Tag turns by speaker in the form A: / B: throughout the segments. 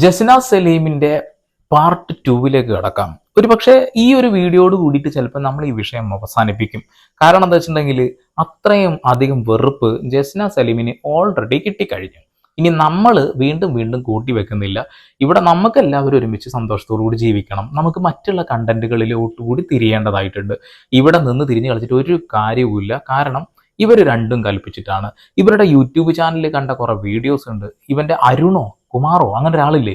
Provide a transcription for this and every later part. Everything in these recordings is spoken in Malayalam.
A: ജസ്ന സലീമിന്റെ പാർട്ട് ടൂവിലേക്ക് കിടക്കാം. ഒരു പക്ഷേ ഈ ഒരു വീഡിയോയോട് കൂടിയിട്ട് ചിലപ്പോൾ നമ്മൾ ഈ വിഷയം അവസാനിപ്പിക്കും. കാരണം എന്താ വെച്ചിട്ടുണ്ടെങ്കിൽ അത്രയും അധികം വെറുപ്പ് ജസ്ന സലീമിന് ഓൾറെഡി കിട്ടിക്കഴിഞ്ഞു. ഇനി നമ്മൾ വീണ്ടും വീണ്ടും കൂട്ടി വെക്കുന്നില്ല. ഇവിടെ നമുക്ക് എല്ലാവരും ഒരുമിച്ച് സന്തോഷത്തോടു കൂടി ജീവിക്കണം. നമുക്ക് മറ്റുള്ള കണ്ടന്റുകളിലോട്ട് കൂടി തിരിയേണ്ടതായിട്ടുണ്ട്. ഇവിടെ നിന്ന് തിരിഞ്ഞു കളിച്ചിട്ട് ഒരു കാര്യവുമില്ല. കാരണം ഇവർ രണ്ടും കൽപ്പിച്ചിട്ടാണ്. ഇവരുടെ യൂട്യൂബ് ചാനലിൽ കണ്ട കുറെ വീഡിയോസ് ഉണ്ട്. ഇവന്റെ അരുണോ കുമാറോ? അങ്ങനെ ഒരാളില്ലേ?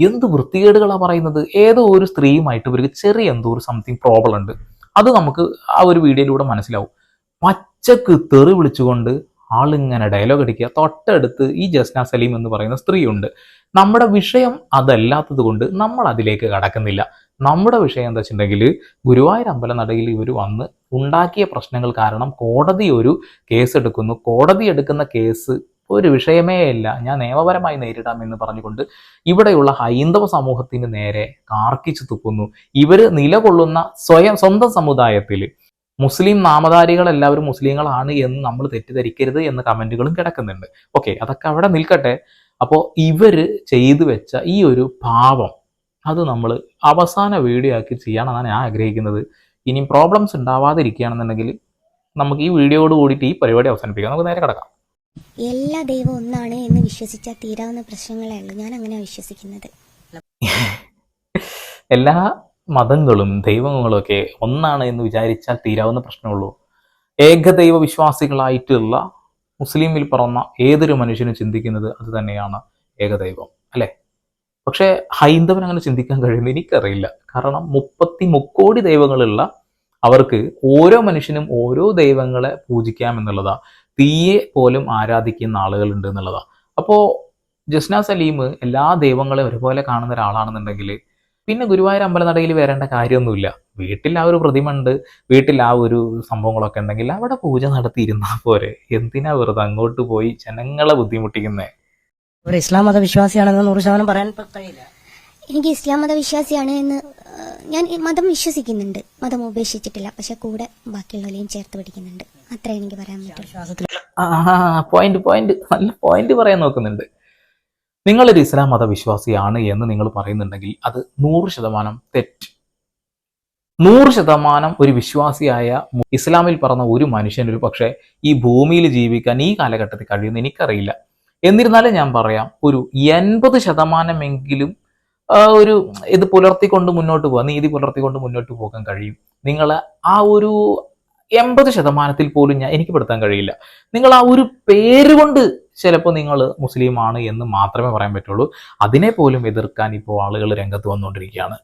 A: എന്ത് വൃത്തികേടുകളാണ് പറയുന്നത്? ഏതോ ഒരു സ്ത്രീയുമായിട്ട് ഇവർക്ക് ചെറിയ എന്തോ ഒരു സംതിങ് പ്രോബ്ലം ഉണ്ട്. അത് നമുക്ക് ആ ഒരു വീഡിയോയിലൂടെ മനസ്സിലാവും. പച്ചക്ക് തെറി വിളിച്ചുകൊണ്ട് ആളിങ്ങനെ ഡയലോഗ് അടിക്കുക. തൊട്ടടുത്ത് ഈ ജസ്ന സലീം എന്ന് പറയുന്ന സ്ത്രീയുണ്ട്. നമ്മുടെ വിഷയം അതല്ലാത്തത് കൊണ്ട് നമ്മൾ അതിലേക്ക് കടക്കുന്നില്ല. നമ്മുടെ വിഷയം എന്താ വെച്ചിട്ടുണ്ടെങ്കിൽ ഗുരുവായൂർ അമ്പലനടയിൽ ഇവർ വന്ന് ഉണ്ടാക്കിയ പ്രശ്നങ്ങൾ കാരണം കോടതി ഒരു കേസ് എടുക്കുന്നു. കോടതി എടുക്കുന്ന കേസ് ഒരു വിഷയമേ ഇല്ല. ഞാൻ നിയമപരമായി നേരിടാം എന്ന് പറഞ്ഞുകൊണ്ട് ഇവിടെയുള്ള ഹൈന്ദവ സമൂഹത്തിന് നേരെ കാർക്കിച്ചു തുപ്പുന്നു. ഇവർ നിലകൊള്ളുന്ന സ്വയം സ്വന്തം സമുദായത്തിൽ മുസ്ലിം നാമധാരികൾ എല്ലാവരും മുസ്ലിങ്ങളാണ് എന്ന് നമ്മൾ തെറ്റിദ്ധരിക്കരുത് എന്ന കമന്റുകളും കിടക്കുന്നുണ്ട്. ഓക്കെ അതൊക്കെ അവിടെ നിൽക്കട്ടെ. അപ്പോൾ ഇവർ ചെയ്തു വെച്ച ഈ ഒരു പാപം അത് നമ്മൾ അവസാന വീഡിയോ ആക്കി ചെയ്യാനാണ് ഞാൻ ആഗ്രഹിക്കുന്നത്. ഇനിയും പ്രോബ്ലംസ് ഉണ്ടാവാതിരിക്കുകയാണെന്നുണ്ടെങ്കിൽ നമുക്ക് ഈ വീഡിയോയോട് കൂടിയിട്ട് ഈ പരിപാടി അവസാനിപ്പിക്കാം. നമുക്ക് നേരെ കിടക്കാം.
B: എല്ലാ ദൈവം ഒന്നാണ് എന്ന് വിശ്വസിച്ചാൽ തീരാവുന്ന പ്രശ്നങ്ങളേ ഞാൻ അങ്ങനെ വിശ്വസിക്കുന്നത്.
A: എല്ലാ മതങ്ങളും ദൈവങ്ങളും ഒക്കെ ഒന്നാണ് എന്ന് വിചാരിച്ചാൽ തീരാവുന്ന പ്രശ്നമുള്ളൂ. ഏകദൈവ വിശ്വാസികളായിട്ടുള്ള മുസ്ലിമിൽ പറന്ന ഏതൊരു മനുഷ്യനും ചിന്തിക്കുന്നത് അത് തന്നെയാണ് ഏകദൈവം അല്ലേ? പക്ഷേ ഹൈന്ദവൻ അങ്ങനെ ചിന്തിക്കാൻ കഴിയുന്നത് എനിക്കറിയില്ല. കാരണം മുപ്പത്തി മുക്കോടി ദൈവങ്ങളുള്ള അവർക്ക് ഓരോ മനുഷ്യനും ഓരോ ദൈവങ്ങളെ പൂജിക്കാം എന്നുള്ളതാ. തീയെ പോലും ആരാധിക്കുന്ന ആളുകളുണ്ട് എന്നുള്ളതാണ് അപ്പോ ജസ്ന സലീം എല്ലാ ദൈവങ്ങളെയും ഒരുപോലെ കാണുന്ന ഒരാളാണെന്നുണ്ടെങ്കിൽ പിന്നെ ഗുരുവായൂർ അമ്പലനടയിൽ വരേണ്ട കാര്യമൊന്നുമില്ല. വീട്ടിൽ ആ ഒരു പ്രതിമ ഉണ്ട് വീട്ടിൽ ആ ഒരു സംഭവങ്ങളൊക്കെ ഉണ്ടെങ്കിൽ അവിടെ പൂജ നടത്തിയിരുന്നാൽ പോരെ. എന്തിനാ വെറുതെ അങ്ങോട്ട് പോയി ജനങ്ങളെ ബുദ്ധിമുട്ടിക്കുന്നേ?
C: ഒരു ഇസ്ലാം മതവിശ്വാസിയാണെന്ന് നൂറ് ശതമാനം പറയാൻ കഴിയില്ല
B: എനിക്ക് ഇസ്ലാം മത വിശ്വാസിയാണ് എന്ന് ഞാൻ മതം വിശ്വസിക്കുന്നുണ്ട്. മതം ഉപേക്ഷിച്ചിട്ടില്ല. പക്ഷെ കൂടെ ബാക്കിയുള്ളവരെയും ചേർത്ത് പിടിക്കുന്നുണ്ട്. അത്ര എനിക്ക് പറയാൻ
A: പറ്റും. പോയിന്റ് പോയിന്റ് നല്ല പോയിന്റ് പറയാൻ നോക്കുന്നുണ്ട്. നിങ്ങളൊരു ഇസ്ലാം മതവിശ്വാസിയാണ് എന്ന് നിങ്ങൾ പറയുന്നുണ്ടെങ്കിൽ അത് നൂറ് ശതമാനം തെറ്റ്. നൂറ് ശതമാനം ഒരു വിശ്വാസിയായ ഇസ്ലാമിൽ പറഞ്ഞ ഒരു മനുഷ്യൻ ഒരു പക്ഷേ ഈ ഭൂമിയിൽ ജീവിക്കാൻ ഈ കാലഘട്ടത്തിൽ കഴിയുമെന്ന് എനിക്കറിയില്ല. എന്നിരുന്നാലും ഞാൻ പറയാം ഒരു എൺപത് ശതമാനമെങ്കിലും ഒരു ഇത് പുലർത്തിക്കൊണ്ട് മുന്നോട്ട് പോകാം നീതി പുലർത്തിക്കൊണ്ട് മുന്നോട്ട് പോകാൻ കഴിയും. നിങ്ങൾ ആ ഒരു എൺപത് ശതമാനത്തിൽ പോലും ഞാൻ എനിക്ക് പെടുത്താൻ കഴിയില്ല. നിങ്ങൾ ആ ഒരു പേര് കൊണ്ട് ചിലപ്പോൾ നിങ്ങൾ മുസ്ലിമാണ് എന്ന് മാത്രമേ പറയാൻ പറ്റുള്ളൂ. അതിനെ പോലും എതിർക്കാൻ ഇപ്പോൾ ആളുകൾ രംഗത്ത് വന്നുകൊണ്ടിരിക്കുകയാണ്.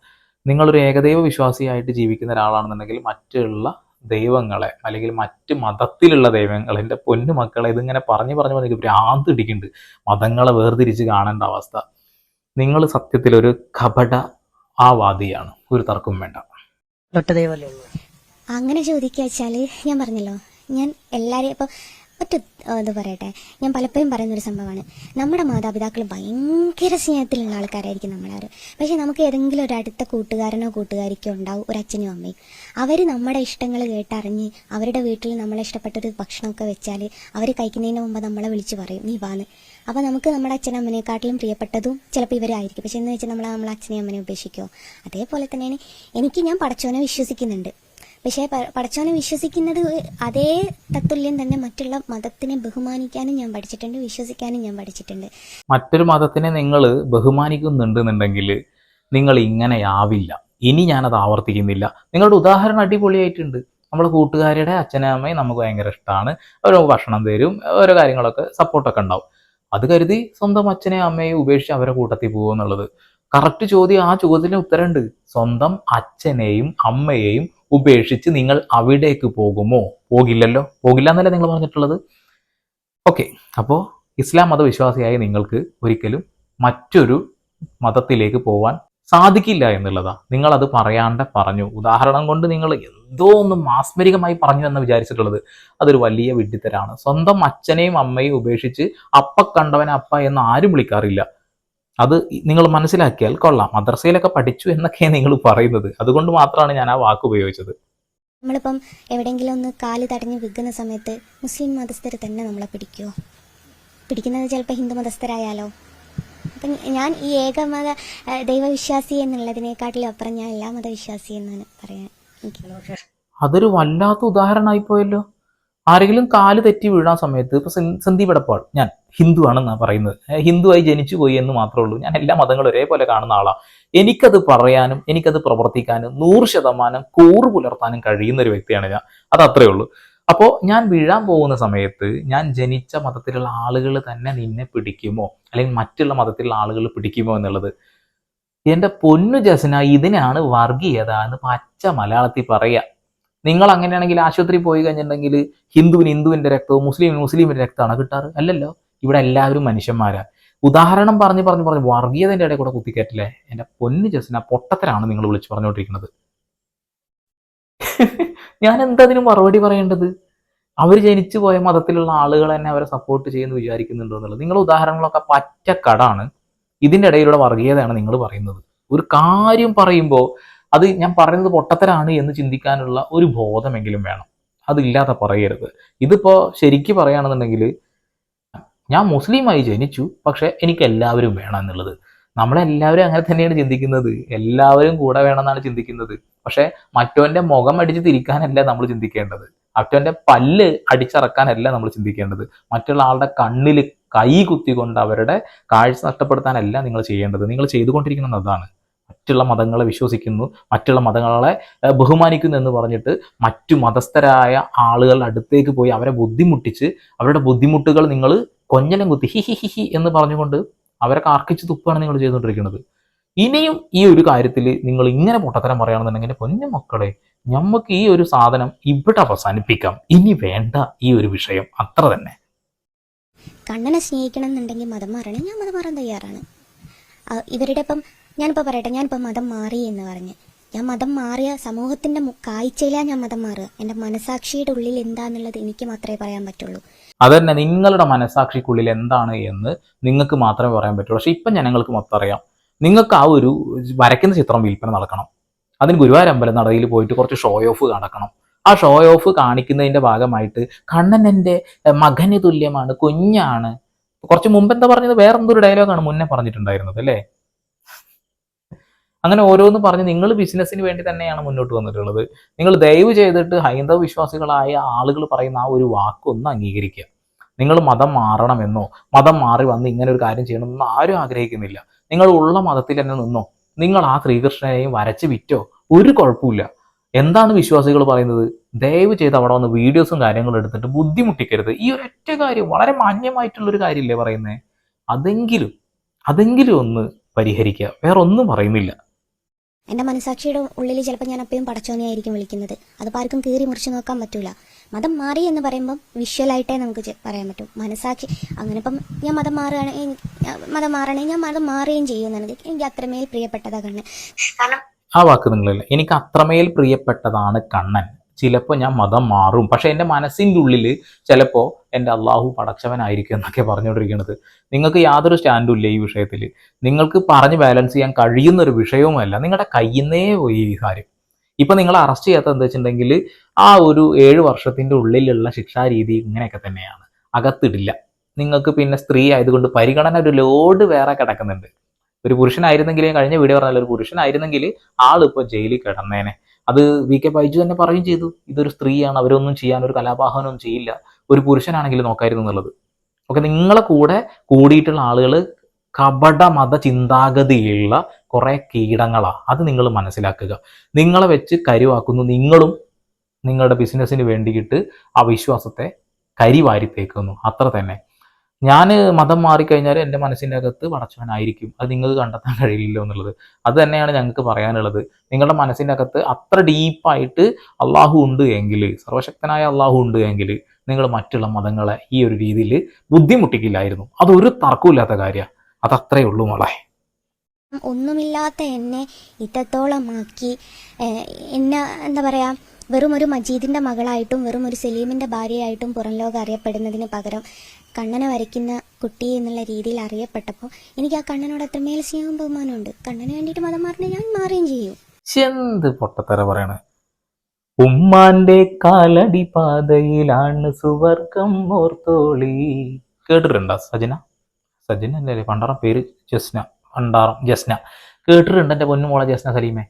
A: നിങ്ങളൊരു ഏകദൈവ വിശ്വാസിയായിട്ട് ജീവിക്കുന്ന ഒരാളാണെന്നുണ്ടെങ്കിൽ മറ്റുള്ള ദൈവങ്ങളെ അല്ലെങ്കിൽ മറ്റ് മതത്തിലുള്ള ദൈവങ്ങൾ എന്റെ പൊന്നു മക്കളെ ഇതിങ്ങനെ പറഞ്ഞു പറഞ്ഞു എനിക്ക് ഭ്രാന്ത് ഇടിക്കുന്നുണ്ട് മതങ്ങളെ വേർതിരിച്ച് കാണേണ്ട അവസ്ഥ. നിങ്ങൾ സത്യത്തിൽ ഒരു കപട ആ വാദിയാണ് ഒരു തർക്കവും വേണ്ട.
B: അങ്ങനെ ചോദിക്കുക വെച്ചാൽ ഞാൻ പറഞ്ഞല്ലോ ഞാൻ എല്ലാരെയും ഇപ്പോൾ ഒറ്റ ആ, ഇത് പറയട്ടെ. ഞാൻ പലപ്പോഴും പറയുന്നൊരു സംഭവമാണ്. നമ്മുടെ മാതാപിതാക്കൾ ഭയങ്കര സ്നേഹത്തിലുള്ള ആൾക്കാരായിരിക്കും നമ്മളാർ പക്ഷേ നമുക്ക് ഏതെങ്കിലും ഒരു അടുത്ത കൂട്ടുകാരനോ കൂട്ടുകാരിക്കോ ഉണ്ടാവും ഒരു അച്ഛനും അമ്മയും. അവർ നമ്മുടെ ഇഷ്ടങ്ങൾ കേട്ടറിഞ്ഞ് അവരുടെ വീട്ടിൽ നമ്മളെ ഇഷ്ടപ്പെട്ടൊരു ഭക്ഷണമൊക്കെ വെച്ചാൽ അവർ കഴിക്കുന്നതിന് മുമ്പ് നമ്മളെ വിളിച്ച് പറയും നീ വാന്ന്. അപ്പോൾ നമുക്ക് നമ്മുടെ അച്ഛനമ്മനെക്കാട്ടിലും പ്രിയപ്പെട്ടതും ചിലപ്പോൾ ഇവരായിരിക്കും. പക്ഷെ എന്ന് വെച്ചാൽ നമ്മൾ നമ്മളെ അച്ഛനെയും അമ്മനെ ഉപേക്ഷിക്കുമോ അതേപോലെ തന്നെയാണ് എനിക്ക് ഞാൻ പടച്ചോനെ വിശ്വസിക്കുന്നുണ്ട്. പക്ഷേ പഠിച്ചവനെ വിശ്വസിക്കുന്നത് അതേ തത്തുല്യം തന്നെ മറ്റുള്ള മതത്തിനെ ബഹുമാനിക്കാനും ഞാൻ പഠിച്ചിട്ടുണ്ട് വിശ്വസിക്കാനും ഞാൻ പഠിച്ചിട്ടുണ്ട്.
A: മറ്റൊരു മതത്തിനെ നിങ്ങൾ ബഹുമാനിക്കുന്നുണ്ടെന്നുണ്ടെങ്കിൽ നിങ്ങൾ ഇങ്ങനെയാവില്ല. ഇനി ഞാനത് ആവർത്തിക്കുന്നില്ല. നിങ്ങളുടെ ഉദാഹരണം അടിപൊളിയായിട്ടുണ്ട്. നമ്മുടെ കൂട്ടുകാരുടെ അച്ഛനും അമ്മയും നമുക്ക് ഭയങ്കര ഇഷ്ടമാണ് ഓരോ ഭക്ഷണം തരും ഓരോ കാര്യങ്ങളൊക്കെ സപ്പോർട്ടൊക്കെ ഉണ്ടാവും. അത് കരുതി സ്വന്തം അച്ഛനെയും അമ്മയെയും ഉപേക്ഷിച്ച് അവരെ കൂട്ടത്തിൽ പോകുക എന്നുള്ളത് കറക്റ്റ് ചോദ്യം ആ ചോദ്യത്തിന് ഉത്തരമുണ്ട്. സ്വന്തം അച്ഛനെയും അമ്മയെയും ഉപേക്ഷിച്ച് നിങ്ങൾ അവിടേക്ക് പോകുമോ? പോകില്ലല്ലോ? പോകില്ല എന്നല്ലേ നിങ്ങൾ പറഞ്ഞിട്ടുള്ളത്? ഓക്കെ അപ്പോൾ ഇസ്ലാം മതവിശ്വാസിയായ നിങ്ങൾക്ക് ഒരിക്കലും മറ്റൊരു മതത്തിലേക്ക് പോവാൻ സാധിക്കില്ല എന്നുള്ളതാ. നിങ്ങൾ അത് പറയാണ്ട് പറഞ്ഞു. ഉദാഹരണം കൊണ്ട് നിങ്ങൾ എന്തോ ഒന്ന് മാസ്മരികമായി പറഞ്ഞു എന്ന് വിചാരിച്ചിട്ടുള്ളത് അതൊരു വലിയ വിഡ്ഢിത്തരാണ്. സ്വന്തം അച്ഛനെയും അമ്മയും ഉപേക്ഷിച്ച് അപ്പ കണ്ടവനെ അപ്പ എന്ന് ആരും വിളിക്കാറില്ല. അത് നിങ്ങൾ മനസ്സിലാക്കിയാൽ കൊള്ളാം. മദ്രസയിലൊക്കെ പഠിച്ചു എന്നൊക്കെ നിങ്ങൾ പറയുന്നത്. അതുകൊണ്ട് മാത്രമാണ് ഞാൻ ആ വാക്ക് ഉപയോഗിച്ചത്.
B: നമ്മളിപ്പം എവിടെയെങ്കിലും ഒന്ന് കാൽ തടഞ്ഞ് വിൽക്കുന്ന സമയത്ത് മുസ്ലിം മതസ്ഥർ തന്നെ നമ്മളെ പിടിക്കുമോ പിടിക്കുന്നത് ചിലപ്പോൾ ഹിന്ദു മതസ്ഥരായാലോ? അപ്പം ഞാൻ ഈ ഏകമത ദൈവവിശ്വാസി എന്നുള്ളതിനെക്കാട്ടിലും അപ്പുറം ഞാൻ എല്ലാ മതവിശ്വാസി എന്നാണ് പറയാൻ എനിക്ക്
A: അതൊരു വല്ലാത്ത ഉദാഹരണമായി പോയല്ലോ ആരെങ്കിലും കാൽ തെറ്റി വീഴാൻ സമയത്ത് ഇപ്പൊ സന്ദീപ് എടപ്പാൾ ഞാൻ ഹിന്ദു ആണെന്നാണ് പറയുന്നത് ഹിന്ദുവായി ജനിച്ചു പോയി എന്ന് മാത്രമേ ഉള്ളൂ. ഞാൻ എല്ലാ മതങ്ങളും ഒരേപോലെ കാണുന്ന ആളാണ് എനിക്കത് പറയാനും എനിക്കത് പ്രവർത്തിക്കാനും നൂറ് ശതമാനം കൂറ് പുലർത്താനും കഴിയുന്ന ഒരു വ്യക്തിയാണ് ഞാൻ. അത് അത്രേ ഉള്ളൂ. അപ്പോൾ ഞാൻ വീഴാൻ പോകുന്ന സമയത്ത് ഞാൻ ജനിച്ച മതത്തിലുള്ള ആളുകൾ തന്നെ നിന്നെ പിടിക്കുമോ? അല്ലെങ്കിൽ മറ്റുള്ള മതത്തിലുള്ള ആളുകൾ പിടിക്കുമോ എന്നുള്ളത്? എന്റെ പൊന്നു ജസന ഇതിനാണ് വർഗീയത എന്ന് പച്ച മലയാളത്തിൽ പറയുക നിങ്ങൾ അങ്ങനെയാണെങ്കിൽ ആശുപത്രി പോയി കഴിഞ്ഞിട്ടുണ്ടെങ്കിൽ ഹിന്ദുവിന് ഹിന്ദുവിന്റെ രക്തവും മുസ്ലിമിന് മുസ്ലിമിന്റെ രക്തമാണ് കിട്ടാറ്? അല്ലല്ലോ. ഇവിടെ എല്ലാവരും മനുഷ്യന്മാരാ. ഉദാഹരണം പറഞ്ഞ് പറഞ്ഞ് പറഞ്ഞ് വർഗീയതന്റെ ഇടയിൽ കൂടെ കുത്തിക്കയറ്റില്ലേ? എന്റെ പൊന്നു ആ പൊട്ടത്തരാണ് നിങ്ങൾ വിളിച്ചു പറഞ്ഞുകൊണ്ടിരിക്കുന്നത്. ഞാൻ എന്താ അതിന് മറുപടി പറയേണ്ടത്? അവർ ജനിച്ചു പോയ മതത്തിലുള്ള ആളുകൾ തന്നെ അവരെ സപ്പോർട്ട് ചെയ്യുന്നു വിചാരിക്കുന്നുണ്ടോ എന്നുള്ളത്. നിങ്ങൾ ഉദാഹരണങ്ങളൊക്കെ പറ്റക്കടാണ് ഇതിന്റെ ഇടയിലുള്ള വർഗീയതയാണ് നിങ്ങൾ പറയുന്നത്. ഒരു കാര്യം പറയുമ്പോൾ അത് ഞാൻ പറയുന്നത് പൊട്ടത്തരാണ് എന്ന് ചിന്തിക്കാനുള്ള ഒരു ബോധമെങ്കിലും വേണം. അതില്ലാതെ പറയരുത്. ഇതിപ്പോൾ ശരിക്ക് പറയുകയാണെന്നുണ്ടെങ്കിൽ ഞാൻ മുസ്ലിമായി ജനിച്ചു പക്ഷെ എനിക്ക് എല്ലാവരും വേണം എന്നുള്ളത്. നമ്മളെല്ലാവരും അങ്ങനെ തന്നെയാണ് ചിന്തിക്കുന്നത്. എല്ലാവരും കൂടെ വേണമെന്നാണ് ചിന്തിക്കുന്നത്. പക്ഷെ മറ്റവന്റെ മുഖം അടിച്ച് തിരിക്കാനല്ല നമ്മൾ ചിന്തിക്കേണ്ടത്. മറ്റവന്റെ പല്ല് അടിച്ചറക്കാനല്ല നമ്മൾ ചിന്തിക്കേണ്ടത്. മറ്റുള്ള ആളുടെ കണ്ണിൽ കൈ കുത്തിക്കൊണ്ട് അവരുടെ കാഴ്ച നഷ്ടപ്പെടുത്താനല്ല നിങ്ങൾ ചെയ്യേണ്ടത്. നിങ്ങൾ ചെയ്തുകൊണ്ടിരിക്കുന്നത് അതാണ്. മറ്റുള്ള മതങ്ങളെ വിശ്വസിക്കുന്നു മറ്റുള്ള മതങ്ങളെ ബഹുമാനിക്കുന്നു എന്ന് പറഞ്ഞിട്ട് മറ്റു മതസ്ഥരായ ആളുകളുടെ അടുത്തേക്ക് പോയി അവരെ ബുദ്ധിമുട്ടിച്ച് അവരുടെ ബുദ്ധിമുട്ടുകൾ നിങ്ങൾ കൊഞ്ഞലം കുത്തി ഹി ഹി ഹി ഹി എന്ന് പറഞ്ഞുകൊണ്ട് അവരെ കാർക്കിച്ച് തുപ്പാണ് നിങ്ങൾ ചെയ്തുകൊണ്ടിരിക്കുന്നത്. ഇനിയും ഈ ഒരു കാര്യത്തിൽ നിങ്ങൾ ഇങ്ങനെ പൊട്ടത്തരം പറയുകയാണെന്നുണ്ടെങ്കിൽ പൊന്നു മക്കളെ നമുക്ക് ഈ ഒരു സാധനം ഇവിടെ അവസാനിപ്പിക്കാം. ഇനി വേണ്ട ഈ ഒരു വിഷയം. അത്ര തന്നെ.
B: കണ്ണനെ സ്നേഹിക്കണം എന്നുണ്ടെങ്കിൽ മതം മാറണേ. ഞാൻ മതം മാറാൻ തയ്യാറാണ്. ഇവരുടെ ഇപ്പം ഞാനിപ്പോൾ പറയട്ടെ ഞാനിപ്പോൾ മതം മാറി എന്ന് പറഞ്ഞ്. ഞാൻ മതം മാറിയ സമൂഹത്തിന്റെ കാഴ്ചയിലാണ് ഞാൻ മതം മാറുക. എന്റെ മനസാക്ഷിയുടെ ഉള്ളിൽ എന്താന്നുള്ളത് എനിക്ക് മാത്രമേ പറയാൻ പറ്റുള്ളൂ.
A: അത് തന്നെ നിങ്ങളുടെ മനസാക്ഷിക്കുള്ളിൽ എന്താണ് എന്ന് നിങ്ങൾക്ക് മാത്രമേ പറയാൻ പറ്റുള്ളൂ. പക്ഷെ ഇപ്പം ജനങ്ങൾക്ക് മൊത്തം അറിയാം. നിങ്ങൾക്ക് ആ ഒരു വരയ്ക്കുന്ന ചിത്രം വിൽപ്പന നടക്കണം. അതിന് ഗുരുവായൂർ അമ്പലം നടയിൽ പോയിട്ട് കുറച്ച് ഷോ ഓഫ് നടക്കണം. ആ ഷോ ഓഫ് കാണിക്കുന്നതിന്റെ ഭാഗമായിട്ട് കണ്ണൻ എന്റെ മകന് തുല്യമാണ് കുഞ്ഞാണ്. കുറച്ച് മുമ്പ് എന്താ പറഞ്ഞത്? വേറെന്തൊരു ഡയലോഗാണ് മുന്നേ പറഞ്ഞിട്ടുണ്ടായിരുന്നത് അല്ലേ? അങ്ങനെ ഓരോന്ന് പറഞ്ഞ് നിങ്ങൾ ബിസിനസ്സിന് വേണ്ടി തന്നെയാണ് മുന്നോട്ട് വന്നിട്ടുള്ളത്. നിങ്ങൾ ദയവ് ചെയ്തിട്ട് ഹൈന്ദവ വിശ്വാസികളായ ആളുകൾ പറയുന്ന ആ ഒരു വാക്കൊന്ന് അംഗീകരിക്കുക. നിങ്ങൾ മതം മാറണമെന്നോ മതം മാറി വന്ന് ഇങ്ങനെ ഒരു കാര്യം ചെയ്യണമെന്നോ ആരും ആഗ്രഹിക്കുന്നില്ല. നിങ്ങൾ ഉള്ള മതത്തിൽ തന്നെ നിന്നോ നിങ്ങൾ ആ ശ്രീകൃഷ്ണനെയും വരച്ച് വിറ്റോ ഒരു കുഴപ്പമില്ല. എന്താണ് വിശ്വാസികൾ പറയുന്നത്? ദയവ് ചെയ്ത് അവിടെ വന്ന് വീഡിയോസും കാര്യങ്ങളും എടുത്തിട്ട് ബുദ്ധിമുട്ടിക്കരുത്. ഈ ഒരൊറ്റ കാര്യം വളരെ മാന്യമായിട്ടുള്ളൊരു കാര്യമില്ലേ പറയുന്നത് അതെങ്കിലും അതെങ്കിലും ഒന്ന് പരിഹരിക്കുക. വേറെ ഒന്നും പറയുന്നില്ല.
B: എന്റെ മനസാക്ഷിയുടെ ഉള്ളിൽ ചിലപ്പോൾ ഞാൻ അപ്പോഴും പടച്ചോനെയായിരിക്കും വിളിക്കുന്നത്. അതിപ്പോൾ ആർക്കും കീറി മുറിച്ച് നോക്കാൻ പറ്റൂല. മതം മാറി എന്ന് പറയുമ്പം വിഷ്വലായിട്ടേ നമുക്ക് പറയാൻ പറ്റും. മനസാക്ഷി അങ്ങനെ ഇപ്പം ഞാൻ മതം മാറുകയാണ് മതം മാറണേ ഞാൻ മതം മാറുകയും ചെയ്യുമെന്നാണ് എനിക്ക് അത്രമേൽ പ്രിയപ്പെട്ടതാണ് കണ്ണൻ.
A: ആ വാക്ക് നിങ്ങളില്ല. എനിക്ക് അത്രമേൽ പ്രിയപ്പെട്ടതാണ് കണ്ണൻ. ചിലപ്പോൾ ഞാൻ മതം മാറും. പക്ഷെ എന്റെ മനസ്സിന്റെ ഉള്ളിൽ ചിലപ്പോൾ എന്റെ അള്ളാഹു പടച്ചവനായിരിക്കും എന്നൊക്കെ പറഞ്ഞുകൊണ്ടിരിക്കുന്നത്. നിങ്ങൾക്ക് യാതൊരു സ്റ്റാൻഡും ഇല്ല ഈ വിഷയത്തിൽ നിങ്ങൾക്ക് പറഞ്ഞ് ബാലൻസ് ചെയ്യാൻ കഴിയുന്ന ഒരു വിഷയവുമല്ല. നിങ്ങളുടെ കയ്യിന്നേ പോയി ഈ കാര്യം. ഇപ്പം നിങ്ങൾ അറസ്റ്റ് ചെയ്യാത്ത എന്താ വെച്ചിട്ടുണ്ടെങ്കിൽ ആ ഒരു ഏഴ് വർഷത്തിന്റെ ഉള്ളിലുള്ള ശിക്ഷാരീതി ഇങ്ങനെയൊക്കെ തന്നെയാണ്. അകത്തിടില്ല. നിങ്ങൾക്ക് പിന്നെ സ്ത്രീ ആയതുകൊണ്ട് പരിഗണന ഒരു ലോഡ് വേറെ കിടക്കുന്നുണ്ട്. ഒരു പുരുഷനായിരുന്നെങ്കിൽ കഴിഞ്ഞ വീഡിയോ പറഞ്ഞാൽ ഒരു പുരുഷനായിരുന്നെങ്കിൽ ആളിപ്പോൾ ജയിലിൽ കിടന്നേനെ. അത് വി കെ ബൈജു തന്നെ പറയുകയും ചെയ്തു. ഇതൊരു സ്ത്രീയാണ് അവരൊന്നും ചെയ്യാൻ ഒരു കലാപാഹനൊന്നും ചെയ്യില്ല. ഒരു പുരുഷനാണെങ്കിൽ നോക്കായിരുന്നു എന്നുള്ളത്. ഓക്കെ നിങ്ങളെ കൂടെ കൂടിയിട്ടുള്ള ആളുകൾ കപട മത ചിന്താഗതിയുള്ള കുറേ കീടങ്ങളാണ് അത് നിങ്ങൾ മനസ്സിലാക്കുക. നിങ്ങളെ വെച്ച് കരുവാക്കുന്നു. നിങ്ങളും നിങ്ങളുടെ ബിസിനസ്സിന് വേണ്ടിയിട്ട് ആ വിശ്വാസത്തെ കരിവാരിത്തേക്കുന്നു അത്ര തന്നെ. ഞാൻ മതം മാറിക്കഴിഞ്ഞാൽ എന്റെ മനസ്സിന്റെ അകത്ത് പടച്ചവനായിരിക്കും അത് നിങ്ങൾക്ക് കണ്ടെത്താൻ കഴിയില്ല എന്നുള്ളത്. അത് തന്നെയാണ് ഞങ്ങൾക്ക് പറയാനുള്ളത്. നിങ്ങളുടെ മനസ്സിന്റെ അകത്ത് അത്ര ഡീപ്പായിട്ട് അള്ളാഹു ഉണ്ട് എങ്കിൽ സർവശക്തനായ അള്ളാഹു ഉണ്ട് എങ്കിൽ നിങ്ങൾ മറ്റുള്ള മതങ്ങളെ ഈ ഒരു രീതിയിൽ ബുദ്ധിമുട്ടിക്കില്ലായിരുന്നു. അതൊരു തർക്കമില്ലാത്ത കാര്യമാണ് അതത്രേ ഉള്ളൂ മോളെ.
B: ഒന്നുമില്ലാത്ത എന്നെ ഇത്രത്തോളമാക്കി എന്നെ എന്താ പറയാ വെറും ഒരു മജീദിന്റെ മകളായിട്ടും വെറും ഒരു സലീമിന്റെ ഭാര്യയായിട്ടും പുറം ലോകം അറിയപ്പെടുന്നതിന് പകരം കണ്ണനെ വരയ്ക്കുന്ന കുട്ടി എന്നുള്ള രീതിയിൽ അറിയപ്പെട്ടപ്പോൾ എനിക്ക് ആ കണ്ണനോട് അത്രമേൽ സ്നേഹവും ബഹുമാനമുണ്ട് കണ്ണന് വേണ്ടിയിട്ട് മതം മാറിനെ ഞാൻ മാറുകയും ചെയ്യും.
A: എന്ത് പൊട്ടത്തര പറയണ? ഉമ്മാന്റെ കാലടി പാതയിലാണ് സുവർഗം ഓർത്തോളി. കേട്ടിട്ടുണ്ടോ സജന? സജന അല്ലേ പണ്ടാറം പേര് ജസ്ന പണ്ടാറം ജസ്ന. കേട്ടിട്ടുണ്ട് എന്റെ പൊന്നുമോളെ ജസ്ന സലീമേ.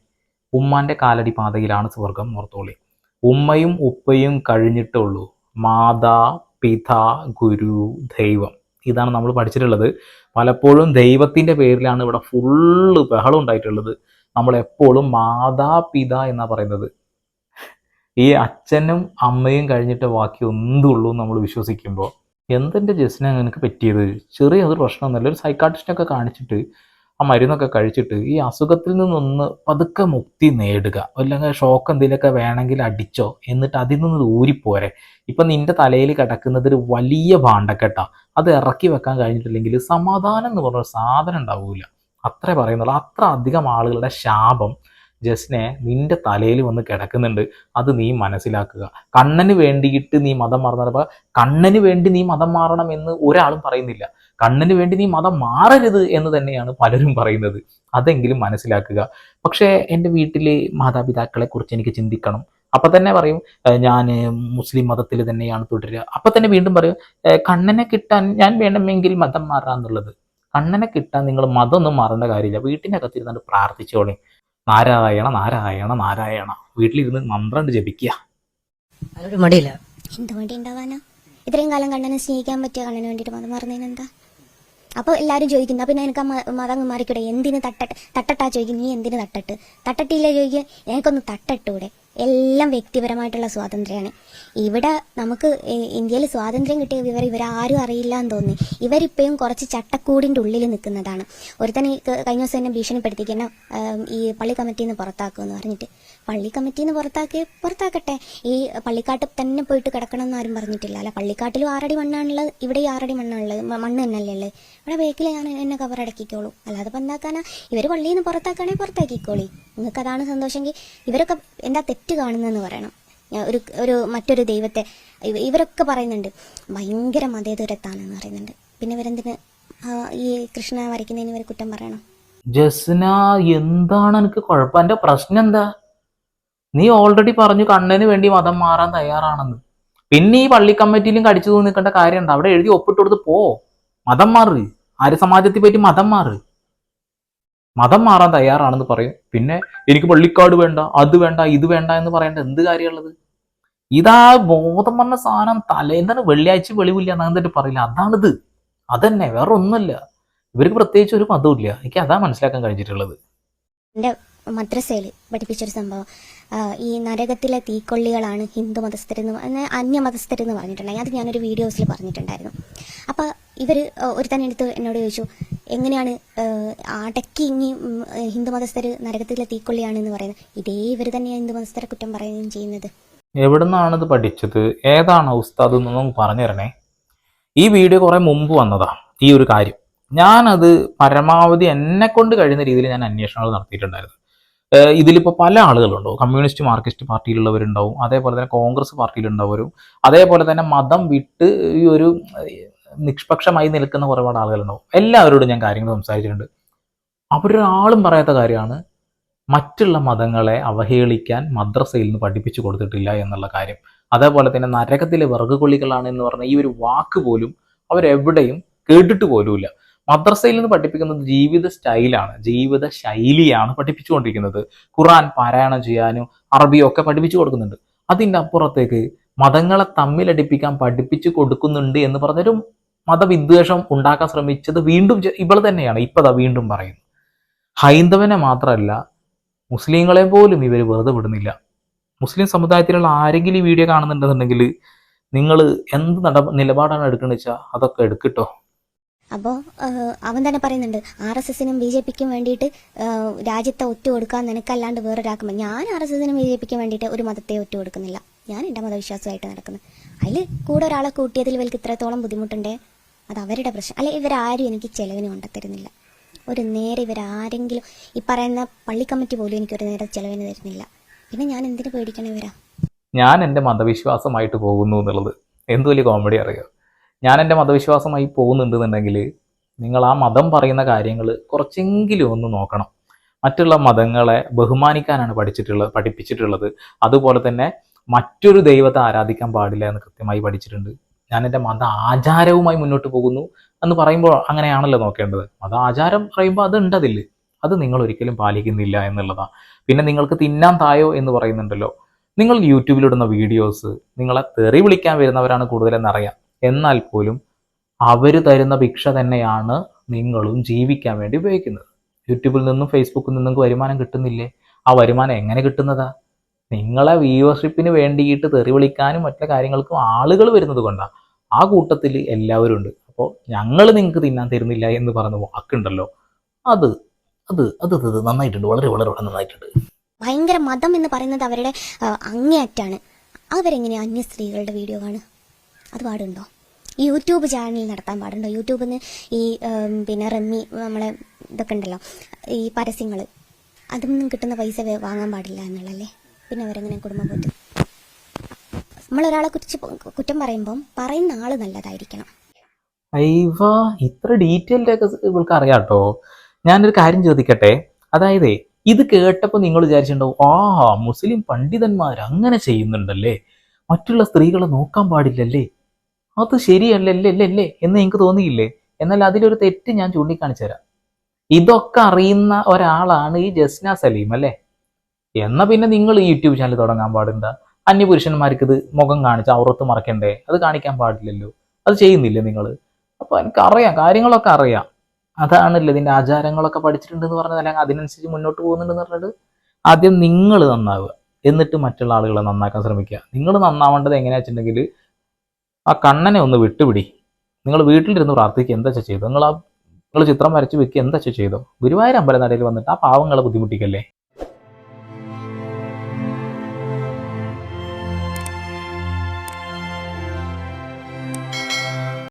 A: ഉമ്മാന്റെ കാലടി പാതയിലാണ് സ്വർഗം ഓർത്തോളി. ഉമ്മയും ഉപ്പയും കഴിഞ്ഞിട്ടേ ഉള്ളൂ മാതാ പിത ഗുരു ദൈവം. ഇതാണ് നമ്മൾ പഠിച്ചിട്ടുള്ളത്. പലപ്പോഴും ദൈവത്തിന്റെ പേരിലാണ് ഇവിടെ ഫുള്ള് ബഹളം ഉണ്ടായിട്ടുള്ളത്. നമ്മൾ എപ്പോഴും മാതാപിത എന്നാണ് പറയുന്നത്. ഈ അച്ഛനും അമ്മയും കഴിഞ്ഞിട്ട് ബാക്കി എന്തുള്ളൂ നമ്മൾ വിശ്വസിക്കുമ്പോൾ എന്തെന്റെ ജസ്റ്റിനെ നിനക്ക് പറ്റിയത്? ചെറിയൊരു പ്രശ്നമൊന്നുമില്ല. ഒരു സൈക്കാട്രിസ്റ്റിനൊക്കെ കാണിച്ചിട്ട് ആ മരുന്നൊക്കെ കഴിച്ചിട്ട് ഈ അസുഖത്തിൽ നിന്നൊന്ന് പതുക്കെ മുക്തി നേടുക. അല്ലെങ്കിൽ ഷോക്ക് എന്തെങ്കിലുമൊക്കെ വേണമെങ്കിൽ അടിച്ചോ. എന്നിട്ട് അതിൽ നിന്ന് ഊരിപ്പോരെ. ഇപ്പം നിന്റെ തലയിൽ കിടക്കുന്നത് ഒരു വലിയ ഭാണ്ഡക്കെട്ടാ. അത് ഇറക്കി വെക്കാൻ കഴിഞ്ഞിട്ടില്ലെങ്കിൽ സമാധാനം എന്ന് പറഞ്ഞ സാധനം ഉണ്ടാവില്ല അത്ര പറയുന്നുള്ളൂ. അത്ര അധികം ആളുകളുടെ ശാപം ജസ്നെ നിന്റെ തലയിൽ വന്ന് കിടക്കുന്നുണ്ട്. അത് നീ മനസ്സിലാക്കുക. കണ്ണന് വേണ്ടിയിട്ട് നീ മതം മാറുന്ന കണ്ണന് വേണ്ടി നീ മതം മാറണം എന്ന് ഒരാളും പറയുന്നില്ല. കണ്ണന് വേണ്ടി നീ മതം മാറരുത് എന്ന് തന്നെയാണ് പലരും പറയുന്നത്. അതെങ്കിലും മനസ്സിലാക്കുക. പക്ഷേ എന്റെ വീട്ടിലെ മാതാപിതാക്കളെ കുറിച്ച് എനിക്ക് ചിന്തിക്കണം. അപ്പൊ തന്നെ പറയും ഞാൻ മുസ്ലിം മതത്തിൽ തന്നെയാണ് തുടരുക. അപ്പൊ തന്നെ വീണ്ടും പറയും കണ്ണനെ കിട്ടാൻ ഞാൻ വേണമെങ്കിൽ മതം മാറാന്നുള്ളത് കണ്ണനെ കിട്ടാൻ നിങ്ങൾ മതമൊന്നും മാറേണ്ട കാര്യമില്ല. വീട്ടിനകത്തിരുന്നാണ്ട് പ്രാർത്ഥിച്ചോളി. നാരായണ നാരായണ നാരായണ. വീട്ടിലിരുന്ന് മന്ത്രം ജപിക്കുക
C: അതിനൊരു മടിയില്ല.
B: എന്ത് വേണ്ടി ഉണ്ടാവാനാ? ഇത്രയും കാലം കണ്ണനെ സ്നേഹിക്കാൻ പറ്റിയ കണ്ണന് വേണ്ടിട്ട് മതം മാറുന്നതിന് എന്താ? അപ്പോൾ എല്ലാരും ചോദിക്കുന്നു പിന്നെ എനിക്ക് മതം അങ്ങ് മാറിക്കൂടെ? എന്തിന് തട്ടട്ട് തട്ടട്ടാ ചോദിക്കും നീ എന്തിന് തട്ടട്ട്? തട്ടട്ടില്ല ചോദിക്കുക എനിക്കൊന്ന് തട്ടട്ടൂടെ? എല്ലാം വ്യക്തിപരമായിട്ടുള്ള സ്വാതന്ത്ര്യമാണ്. ഇവിടെ നമുക്ക് ഇന്ത്യയിൽ സ്വാതന്ത്ര്യം കിട്ടിയ വിവരം ഇവരാരും അറിയില്ല എന്ന് തോന്നി. ഇവരിപ്പോഴും കുറച്ച് ചട്ടക്കൂടിന്റെ ഉള്ളിൽ നിൽക്കുന്നതാണ്. ഒരുത്തൻ തന്നെ ക- കഴിഞ്ഞ ദിവസം എന്നെ ഭീഷണിപ്പെടുത്തിക്കുന്ന ഈ പള്ളി കമ്മിറ്റിയിൽ നിന്ന് പുറത്താക്കുമെന്ന് പറഞ്ഞിട്ട്. പള്ളി കമ്മിറ്റിയിൽ നിന്ന് പുറത്താക്കി പുറത്താക്കട്ടെ. ഈ പള്ളിക്കാട്ട് തന്നെ പോയിട്ട് കിടക്കണം എന്ന് ആരും പറഞ്ഞിട്ടില്ല. അല്ല പള്ളിക്കാട്ടിലും ആറടി മണ്ണാണുള്ളത് ഇവിടെ ആറടി മണ്ണാണുള്ളത് മണ്ണ് തന്നെയല്ലേ ഉള്ളത്. ഇവിടെ ബേക്കിൽ ഞാൻ എന്നെ കവറടക്കിക്കോളൂ അല്ലാതെ ഇപ്പം എന്താക്കാനാ? ഇവർ പള്ളിയിൽ നിന്ന് പുറത്താക്കാണെങ്കിൽ പുറത്താക്കിക്കോളി. നിങ്ങൾക്ക് അതാണ് സന്തോഷമെങ്കിൽ ഇവരൊക്കെ എന്താ തെറ്റ് കാണുന്നതെന്ന് പറയണം. ഒരു ഒരു മറ്റൊരു ദൈവത്തെ ഇവരൊക്കെ പറയുന്നുണ്ട്. ഭയങ്കര മതേതരത്താണെന്ന് പറയുന്നുണ്ട്. പിന്നെ ഇവരെന്തിന്? ഈ കൃഷ്ണ വരയ്ക്കുന്നതിന് ഇവർ കുറ്റം പറയണം?
A: ജസ്ന എന്താണ് എനിക്ക് കുഴപ്പം? എന്റെ പ്രശ്നം എന്താ? നീ ഓൾറെഡി പറഞ്ഞു കണ്ണന് വേണ്ടി മതം മാറാൻ തയ്യാറാണെന്ന്. പിന്നെ ഈ പള്ളി കമ്മിറ്റിയിലും കടിച്ചു നിൽക്കേണ്ട കാര്യമുണ്ട്? അവിടെ എഴുതി ഒപ്പിട്ട് കൊടുത്ത് പോ. മതം മാറ്. ആര്യ സമാജത്തിൽ പറ്റി മതം മാറ്. മതം മാറാൻ തയ്യാറാണെന്ന് പറയും. പിന്നെ എനിക്ക് പള്ളിക്കാട് വേണ്ട അത് വേണ്ട ഇത് വേണ്ട എന്ന് പറയേണ്ട എന്ത് കാര്യമുള്ളത്? ഇതാ ബോധം പറഞ്ഞ സാധനം തലേന്താണ് വെള്ളിയാഴ്ച വെളിവില്ല എന്നൊക്കെ പറയില്ല. അതാണിത്. അതന്നെ വേറെ ഒന്നുമില്ല ഇവർക്ക് പ്രത്യേകിച്ച് ഒരു മതമില്ല എനിക്ക് അതാ മനസ്സിലാക്കാൻ കഴിഞ്ഞിട്ടുള്ളത്.
B: എന്റെ മദ്രസയിൽ പഠിപ്പിച്ചൊരു സംഭവം. ഈ നരകത്തിലെ തീക്കൊള്ളികളാണ് ഹിന്ദു മതസ്ഥരെന്ന് അന്യ മതസ്ഥരെന്ന് പറഞ്ഞിട്ടുണ്ടായി. അത് ഞാനൊരു വീഡിയോസിൽ പറഞ്ഞിട്ടുണ്ടായിരുന്നു. അപ്പോൾ ഇവർ ഒരു തന്നെ എടുത്ത് എന്നോട് ചോദിച്ചു എങ്ങനെയാണ് അടക്കി ഇനി ഹിന്ദു മതസ്ഥർ നരകത്തിലെ തീക്കൊള്ളിയാണെന്ന് പറയുന്നത്? ഇതേ ഇവർ തന്നെയാണ് ഹിന്ദു മതസ്ഥരെ കുറ്റം പറയുകയും ചെയ്യുന്നത്.
A: എവിടുന്നാണ് ഇത് പഠിച്ചത്? ഏതാണ് ഉസ്താദ് എന്നൊന്നും പറഞ്ഞു തരണേ. ഈ വീഡിയോ കുറെ മുമ്പ് വന്നതാ ഈ ഒരു കാര്യം. ഞാനത് പരമാവധി എന്നെ കൊണ്ട് കഴിയുന്ന രീതിയിൽ ഞാൻ അന്വേഷണങ്ങൾ നടത്തിയിട്ടുണ്ടായിരുന്നു. ഇതിലിപ്പോൾ പല ആളുകളുണ്ടാവും കമ്മ്യൂണിസ്റ്റ് മാർക്സിസ്റ്റ് പാർട്ടിയിലുള്ളവരുണ്ടാവും. അതേപോലെ തന്നെ കോൺഗ്രസ് പാർട്ടിയിലുണ്ടാവും അതേപോലെ തന്നെ മതം വിട്ട് ഈ ഒരു നിഷ്പക്ഷമായി നിൽക്കുന്ന ഒരുപാട് ആളുകളുണ്ടാവും. എല്ലാവരോടും ഞാൻ കാര്യങ്ങൾ സംസാരിച്ചിട്ടുണ്ട്. അവരൊരാളും പറയാത്ത കാര്യമാണ് മറ്റുള്ള മതങ്ങളെ അവഹേളിക്കാൻ മദ്രസയിൽ നിന്ന് പഠിപ്പിച്ചു കൊടുത്തിട്ടില്ല എന്നുള്ള കാര്യം. അതേപോലെ തന്നെ നരകത്തിലെ വിറകുകൊള്ളികളാണ് എന്ന് പറഞ്ഞ ഈ ഒരു വാക്ക് പോലും അവരെവിടെയും കേട്ടിട്ട് പോലുമില്ല. മദ്രസയിൽ നിന്ന് പഠിപ്പിക്കുന്നത് ജീവിത സ്റ്റൈലാണ് ജീവിത ശൈലിയാണ് പഠിപ്പിച്ചുകൊണ്ടിരിക്കുന്നത്. ഖുറാൻ പാരായണം ചെയ്യാനും അറബിയും ഒക്കെ പഠിപ്പിച്ചു കൊടുക്കുന്നുണ്ട്. അതിന്റെ അപ്പുറത്തേക്ക് മതങ്ങളെ തമ്മിലടിപ്പിക്കാൻ പഠിപ്പിച്ചു കൊടുക്കുന്നുണ്ട് എന്ന് പറഞ്ഞൊരു മതവിദ്വേഷം ഉണ്ടാക്കാൻ ശ്രമിച്ചത് വീണ്ടും ഇവൾ തന്നെയാണ്. ഇപ്പതാ വീണ്ടും പറയുന്നു. ഹൈന്ദവനെ മാത്രമല്ല മുസ്ലിങ്ങളെ പോലും ഇവർ വെറുതെ വിടുന്നില്ല. മുസ്ലിം സമുദായത്തിലുള്ള ആരെങ്കിലും ഈ വീഡിയോ കാണുന്നുണ്ടെന്നുണ്ടെങ്കിൽ നിങ്ങൾ എന്ത് നട നിലപാടാണ് എടുക്കുന്നത് വെച്ചാൽ അതൊക്കെ എടുക്കട്ടോ
B: അപ്പോൾ അവൻ തന്നെ പറയുന്നുണ്ട് ആർ എസ് എസിനും ബി ജെ പിക്കും വേണ്ടിയിട്ട് രാജ്യത്തെ ഒറ്റ കൊടുക്കാൻ നിനക്കല്ലാണ്ട് വേറൊരാക്കുമ്പോൾ ഞാൻ ആർ എസ് എസിനും ബി ജെ പിക്കും വേണ്ടിയിട്ട് ഒരു മതത്തെ ഒറ്റ കൊടുക്കുന്നില്ല. ഞാൻ എന്റെ മതവിശ്വാസമായിട്ട് നടക്കുന്നു. അതിൽ കൂടെ ഒരാളെ കൂട്ടിയതിൽ ഇവർക്ക് ഇത്രത്തോളം ബുദ്ധിമുട്ടുണ്ടേ? അത് അവരുടെ പ്രശ്നം. അല്ലെ ഇവരാരും എനിക്ക് ചെലവിന് കൊണ്ടത്തരുന്നില്ല ഒരു നേരെ ഇവരാരെങ്കിലും ഈ പറയുന്ന പള്ളി കമ്മിറ്റി പോലും എനിക്ക് ഒരു നേരെ ചെലവിന് തരുന്നില്ല. പിന്നെ ഞാൻ എന്തിനു പേടിക്കണം ഇവരാ?
A: ഞാൻ എന്റെ മതവിശ്വാസമായിട്ട് പോകുന്നു എന്നുള്ളത്. എന്ത് വലിയ കോമഡി അറിയോ? ഞാൻ എന്റെ മതവിശ്വാസമായി പോകുന്നുണ്ടെന്നുണ്ടെങ്കിൽ നിങ്ങൾ ആ മതം പറയുന്ന കാര്യങ്ങൾ കുറച്ചെങ്കിലും ഒന്ന് നോക്കണം. മറ്റുള്ള മതങ്ങളെ ബഹുമാനിക്കാനാണ് പഠിച്ചിട്ടുള്ളത് പഠിപ്പിച്ചിട്ടുള്ളത്. അതുപോലെ തന്നെ മറ്റൊരു ദൈവത്തെ ആരാധിക്കാൻ പാടില്ല എന്ന് കൃത്യമായി പഠിച്ചിട്ടുണ്ട്. ഞാൻ എന്റെ മത ആചാരവുമായി മുന്നോട്ട് പോകുന്നു എന്ന് പറയുമ്പോൾ അങ്ങനെയാണല്ലോ നോക്കേണ്ടത്. മത ആചാരം പറയുമ്പോൾ അത് ഉണ്ടതിൽ. അത് നിങ്ങൾ ഒരിക്കലും പാലിക്കുന്നില്ല എന്നുള്ളതാണ് പിന്നെ നിങ്ങൾക്ക് തിന്നാൻ തായോ എന്ന് പറയുന്നുണ്ടല്ലോ. നിങ്ങൾ യൂട്യൂബിലിടുന്ന വീഡിയോസ് നിങ്ങളെ തെറി വിളിക്കാൻ വരുന്നവരാണ് കൂടുതലെന്നറിയാം. എന്നാൽ പോലും അവർ തരുന്ന ഭിക്ഷ തന്നെയാണ് നിങ്ങളും ജീവിക്കാൻ വേണ്ടി ഉപയോഗിക്കുന്നത്. യൂട്യൂബിൽ നിന്നും ഫേസ്ബുക്കിൽ നിന്നും വരുമാനം കിട്ടുന്നില്ലേ? ആ വരുമാനം എങ്ങനെ കിട്ടുന്നതാ? നിങ്ങളെ വ്യൂവർഷിപ്പിന് വേണ്ടിയിട്ട് തെറി വിളിക്കാനും മറ്റു കാര്യങ്ങൾക്കും ആളുകൾ വരുന്നത് കൊണ്ടാണ് ആ കൂട്ടത്തിൽ എല്ലാവരും ഉണ്ട്. അപ്പോൾ ഞങ്ങൾ നിങ്ങൾക്ക് തിന്നാൻ തരുന്നില്ല എന്ന് പറഞ്ഞ വാക്കുണ്ടല്ലോ. അത് അത് അത് അത് നന്നായിട്ടുണ്ട്. വളരെ വളരെ നന്നായിട്ടുണ്ട്.
B: ഭയങ്കര മതം എന്ന് പറയുന്നത് അവരുടെ അങ്ങേയറ്റാണ് അവരെങ്ങനെ അന്യ സ്ത്രീകളുടെ വീഡിയോ കാണുക? അത് പാടുണ്ടോ? യൂട്യൂബ് ചാനൽ നടത്താൻ പാടുണ്ടോ? യൂട്യൂബിൽ നിന്ന് ഈ പിന്നെ റമ്മി നമ്മളെ ഇതൊക്കെ ഉണ്ടല്ലോ ഈ പരസ്യങ്ങൾ അതിൽ നിന്നും കിട്ടുന്ന പൈസ വാങ്ങാൻ പാടില്ല എന്നുള്ളല്ലേ പിന്നെ അവരെങ്ങനെ കുടുംബം പോറ്റും? നമ്മളൊരാളെ കുറിച്ച് കുറ്റം പറയുമ്പം പറയുന്ന ആൾ നല്ലതായിരിക്കണം.
A: അയ്വ ഇത്ര ഡീറ്റെയിൽഡ് ഒക്കെ ഇവൾക്ക് അറിയാം ഞാനൊരു കാര്യം ചോദിക്കട്ടെ? അതായത് ഇത് കേട്ടപ്പോൾ നിങ്ങൾ വിചാരിച്ചിട്ടുണ്ടാവും ആ മുസ്ലിം പണ്ഡിതന്മാർ അങ്ങനെ ചെയ്യുന്നുണ്ടല്ലേ? മറ്റുള്ള സ്ത്രീകളെ നോക്കാൻ പാടില്ലല്ലേ? അത് ശരിയല്ലല്ലേ എന്ന് എനിക്ക് തോന്നിയില്ലേ? എന്നാൽ അതിലൊരു തെറ്റ് ഞാൻ ചൂണ്ടിക്കാണിച്ചു തരാം. ഇതൊക്കെ അറിയുന്ന ഒരാളാണ് ഈ ജസ്ന സലീം അല്ലേ? എന്നാ പിന്നെ നിങ്ങൾ ഈ യൂട്യൂബ് ചാനൽ തുടങ്ങാൻ പാടില്ല. അന്യപുരുഷന്മാർക്ക് ഇത് മുഖം കാണിച്ച് ഔറത്ത് മറക്കണ്ടേ? അത് കാണിക്കാൻ പാടില്ലല്ലോ. അത് ചെയ്യുന്നില്ലേ നിങ്ങൾ? അപ്പൊ എനിക്കറിയാം കാര്യങ്ങളൊക്കെ അറിയാം. അതാണല്ലോ ഇതിന്റെ ആചാരങ്ങളൊക്കെ പഠിച്ചിട്ടുണ്ടെന്ന് പറഞ്ഞത് അല്ലെങ്കിൽ അതിനനുസരിച്ച് മുന്നോട്ട് പോകുന്നുണ്ടെന്ന് പറഞ്ഞിട്ട് ആദ്യം നിങ്ങൾ നന്നാവുക. എന്നിട്ട് മറ്റുള്ള ആളുകളെ നന്നാക്കാൻ ശ്രമിക്കുക. നിങ്ങൾ നന്നാവേണ്ടത് എങ്ങനെയാ വെച്ചിട്ടുണ്ടെങ്കിൽ ആ കണ്ണനെ ഒന്ന് വിട്ടുപിടി. നിങ്ങൾ വീട്ടിലിരുന്ന് പ്രാർത്ഥിക്കുക എന്താ ചെയ്തു നിങ്ങൾ ആ നിങ്ങൾ ചിത്രം വരച്ച് വെക്കുക എന്താ ചെയ്തോ ഗുരുവായൂർ അമ്പലനടയിൽ വന്നിട്ട് ആ പാവങ്ങളെ ബുദ്ധിമുട്ടിക്കല്ലേ?